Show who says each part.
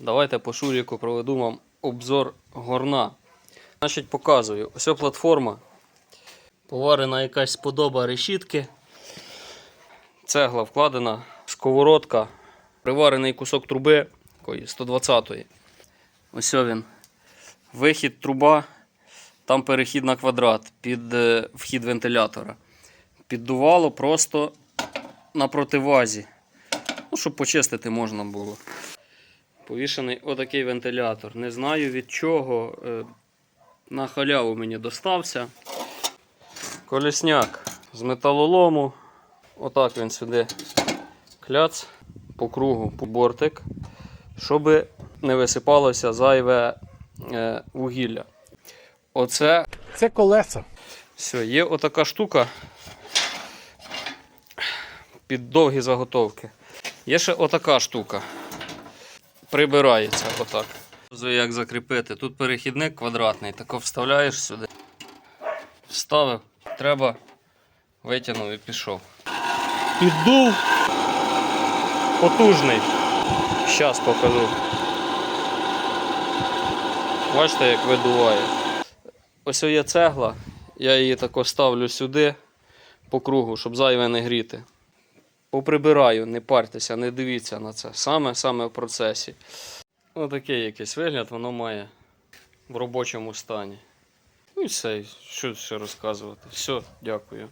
Speaker 1: Давайте по шуріку проведу вам обзор горна. Значить, показую. Ось о платформа. Поварена якась подоба решітки. Цегла вкладена, сковородка, приварений кусок труби 120-ї. Ось він. Вихід труба, там перехід на квадрат під е, вхід вентилятора. Піддувало просто на противазі. Ну, щоб почистити можна було. Повішений отакий вентилятор. Не знаю від чого. е, На халяву мені достався. Колісняк з металолому. Отак він сюди кляц по кругу по бортик, щоб не висипалося зайве е, вугілля. Оце
Speaker 2: Це колеса.
Speaker 1: все, є отака штука під довгі заготовки. Є ще отака штука. Прибирається отак. Як закріпити. Тут перехідник квадратний, тако вставляєш сюди. Вставив, треба, витягнув і пішов. Піддув. Потужний. Щас покажу. Бачите, як видуває. Ось є цегла, я її тако ставлю сюди по кругу, щоб зайве не гріти. Поприбираю, не партеся, не дивіться на це. Саме саме в процесі. Отакий якийсь вигляд воно має в робочому стані. Ну і все, що ще розказувати. Все, дякую.